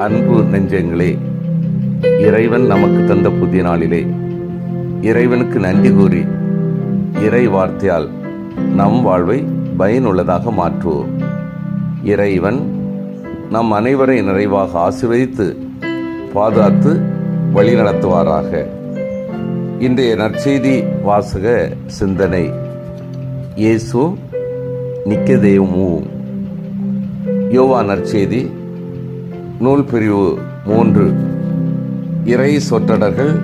அன்பு நெஞ்சங்களே இறைவன் நமக்கு தந்த புதிய நாளிலே இறைவனுக்கு நன்றி கூறி இறை வார்த்தையால் நம் வாழ்வை பயனுள்ளதாக மாற்றுவோம். இறைவன் நம் அனைவரை நிறைவாக ஆசிர்வதித்து பாதுகாத்து வழிநடத்துவாராக இன்றைய நற்செய்தி வாசக சிந்தனை இயேசு நிக்கதேமுவும் யோவா நற்செய்தி நூல் பிரிவு மூன்று. இறை சொற்றடர்கள்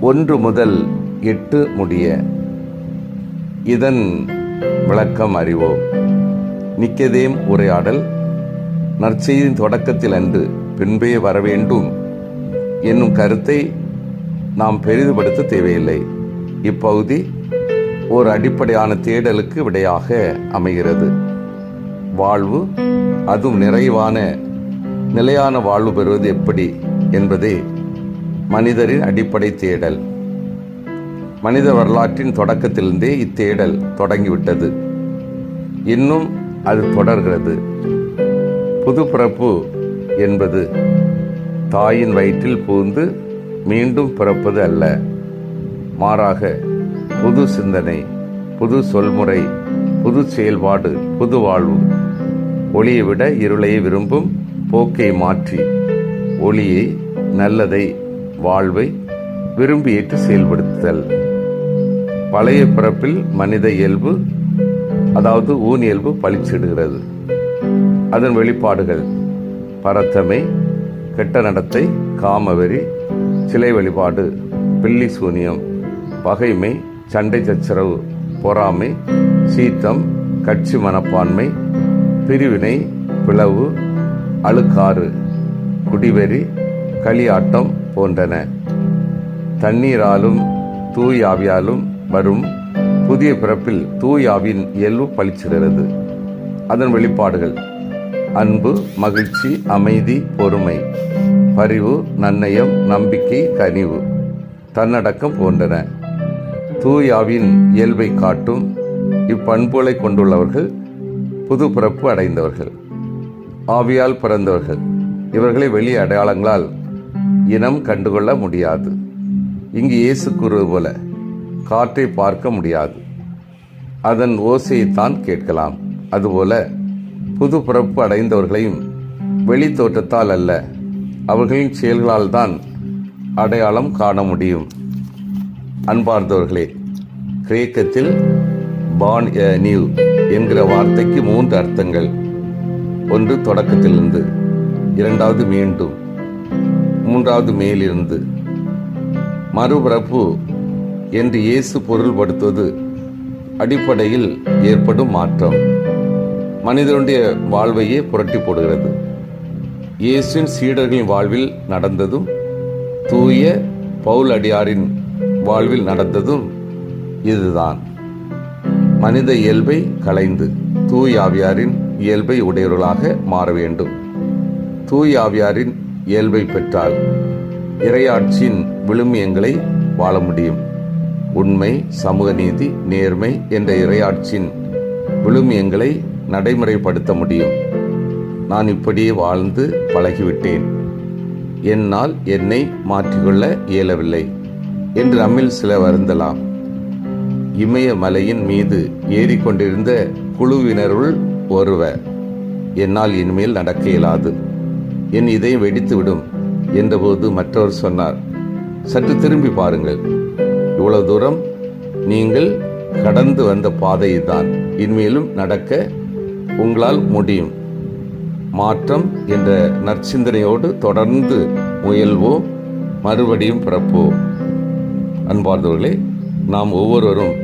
ஒன்று முதல் எட்டு முடிய. இதன் விளக்கம் அறிவோம். நிக்கதேம் உரையாடல் நற்செய்தியின் தொடக்கத்தில் அன்று பின்பே வரவேண்டும் என்னும் கருத்தை நாம் பெரிதுபடுத்த தேவையில்லை. இப்பகுதி ஒரு அடிப்படையான தேடலுக்கு விடையாக அமைகிறது. வாழ்வு அதுவும் நிறைவான நிலையான வாழ்வு பெறுவது எப்படி என்பதே மனிதரின் அடிப்படை தேடல். மனித வரலாற்றின் தொடக்கத்திலிருந்தே இத்தேடல் தொடங்கிவிட்டது. இன்னும் அது தொடர்கிறது. புது பிறப்பு என்பது தாயின் வயிற்றில் புகுந்து மீண்டும் பிறப்பது அல்ல. மாறாக புது சிந்தனை புது சொல்முறை புது செயல்பாடு புது வாழ்வு ஒளியை விட இருளையே விரும்பும் போக்கை மாற்றி ஒளியை நல்லதை வாழ்வை விரும்பி ஏற்று செயல்படுத்துதல். பழைய பிறப்பில் மனித இயல்பு அதாவது ஊன் இயல்பு பளிச்சிடுகிறது. அதன் வெளிப்பாடுகள் பரத்தமை கெட்ட நடத்தை காமவெறி சிலை வழிபாடு பில்லி சூனியம் பகைமை சண்டை சச்சரவு பொறாமை சீத்தம் கட்சி மனப்பான்மை பிரிவினை பிளவு அழுக்காறு குடிவெறி களியாட்டம் போன்றன. தண்ணீராலும் தூய் ஆவியாலும் வரும் புதிய பிறப்பில் தூய் இயல்பு பளிச்சிடுகிறது. அதன் வெளிப்பாடுகள் அன்பு மகிழ்ச்சி அமைதி பொறுமை பரிவு நன்னயம் நம்பிக்கை கனிவு தன்னடக்கம் போன்றன. தூயாவின் இயல்பை காட்டும் இப்பண்புகளை கொண்டுள்ளவர்கள் புது பிறப்பு அடைந்தவர்கள். ஆவியால் பிறந்தவர்கள். இவர்களை வெளி அடையாளங்களால் இனம் கண்டுகொள்ள முடியாது. இங்கு இயேசு கூறுவது போல காற்றை பார்க்க முடியாது. அதன் ஓசையைத்தான் கேட்கலாம். அதுபோல புது பிறப்பு அடைந்தவர்களையும் வெளி தோற்றத்தால் அல்ல அவர்களின் செயல்களால் தான் அடையாளம் காண முடியும். அன்பார்ந்தவர்களே கிரேக்கத்தில் பான் நியூ என்கிற வார்த்தைக்கு மூன்று அர்த்தங்கள். ஒன்று தொடக்கத்திலிருந்து இரண்டாவது மீண்டும் மூன்றாவது மேலிருந்து. மறுபிறப்பு என்று இயேசு பொருள்படுத்துவது அடிப்படையில் ஏற்படும் மாற்றம். மனிதனுடைய வாழ்வையே புரட்டி போடுகிறது. இயேசுவின் சீடர்களின் வாழ்வில் நடந்ததும் தூய பவுல் அடியாரின் வாழ்வில் நடந்ததும் இதுதான். மனித இயல்பை கலைந்து தூயாவியாரின் இயல்பை உடையவர்களாக மாற வேண்டும். தூய் ஆவியாரின் இயல்பை பெற்றால் இரையாட்சியின் விழுமியங்களை வாழ முடியும். உண்மை சமூக நீதி நேர்மை என்ற இரையாட்சியின் விழுமியங்களை நடைமுறைப்படுத்த முடியும். நான் இப்படியே வாழ்ந்து பழகிவிட்டேன். என்னால் என்னை மாற்றிக்கொள்ள இயலவில்லை என்று நம்மில் சில வருந்தலாம். இமயமலையின் மீது ஏறிக்கொண்டிருந்த குழுவினருள் ஒருவர் என்னால் இனிமேல் நடக்க இயலாது. என் இதயம் வெடித்துவிடும் என்றபோது மற்றவர் சொன்னார். சற்று திரும்பி பாருங்கள். இவ்வளவு தூரம் நீங்கள் கடந்து வந்த பாதை தான் இனிமேலும் நடக்க உங்களால் முடியும். மாற்றம் என்ற நற்சிந்தனையோடு தொடர்ந்து முயல்வோம். மறுபடியும் பிறப்போம். அன்பார்ந்தவர்களே நாம் ஒவ்வொருவரும்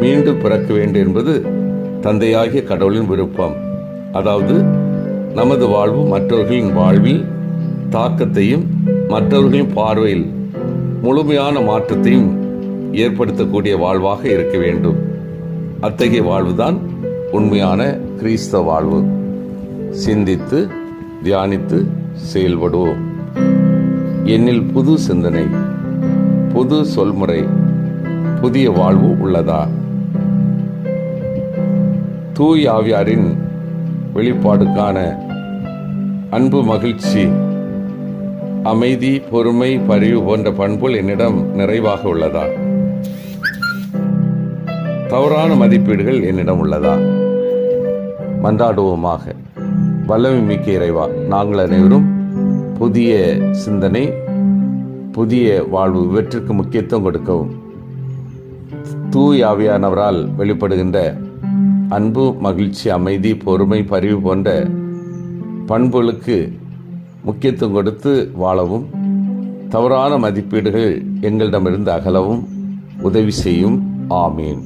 மீண்டும் பிறக்க வேண்டும் என்பது தந்தையாகிய கடவுளின் விருப்பம். அதாவது நமது வாழ்வு மற்றவர்களின் வாழ்வில் தாக்கத்தையும் மற்றவர்களின் பார்வையில் முழுமையான மாற்றத்தையும் ஏற்படுத்தக்கூடிய வாழ்வாக இருக்க வேண்டும். அத்தகைய வாழ்வுதான் உண்மையான கிறிஸ்தவ வாழ்வு. சிந்தித்து தியானித்து செயல்படுவோம். என்னில் புது சிந்தனை புது சொல்முறை புதிய வாழ்வு உள்ளதா? தூய் ஆவியாரின் வெளிப்பாடுக்கான அன்பு மகிழ்ச்சி அமைதி பொறுமை பரிவு போன்ற பண்புகள் என்னிடம் நிறைவாக உள்ளதா? தவறான மதிப்பீடுகள் என்னிடம் உள்ளதா? மன்றாடுவோமாக. வல்லமை மிக்க இறைவா நாங்கள் அனைவரும் புதிய சிந்தனை புதிய வாழ்வு இவற்றிற்கு முக்கியத்துவம் கொடுக்கவும். தூய் ஆவியானவரால் வெளிப்படுகின்ற அன்பு மகிழ்ச்சி அமைதி பொறுமை பரிவு போன்ற பண்புகளுக்கு முக்கியத்துவம் கொடுத்து வாழவும் தவறான மதிப்பீடுகள் எங்களிடமிருந்து அகலவும் உதவி செய்யும். ஆமீன்.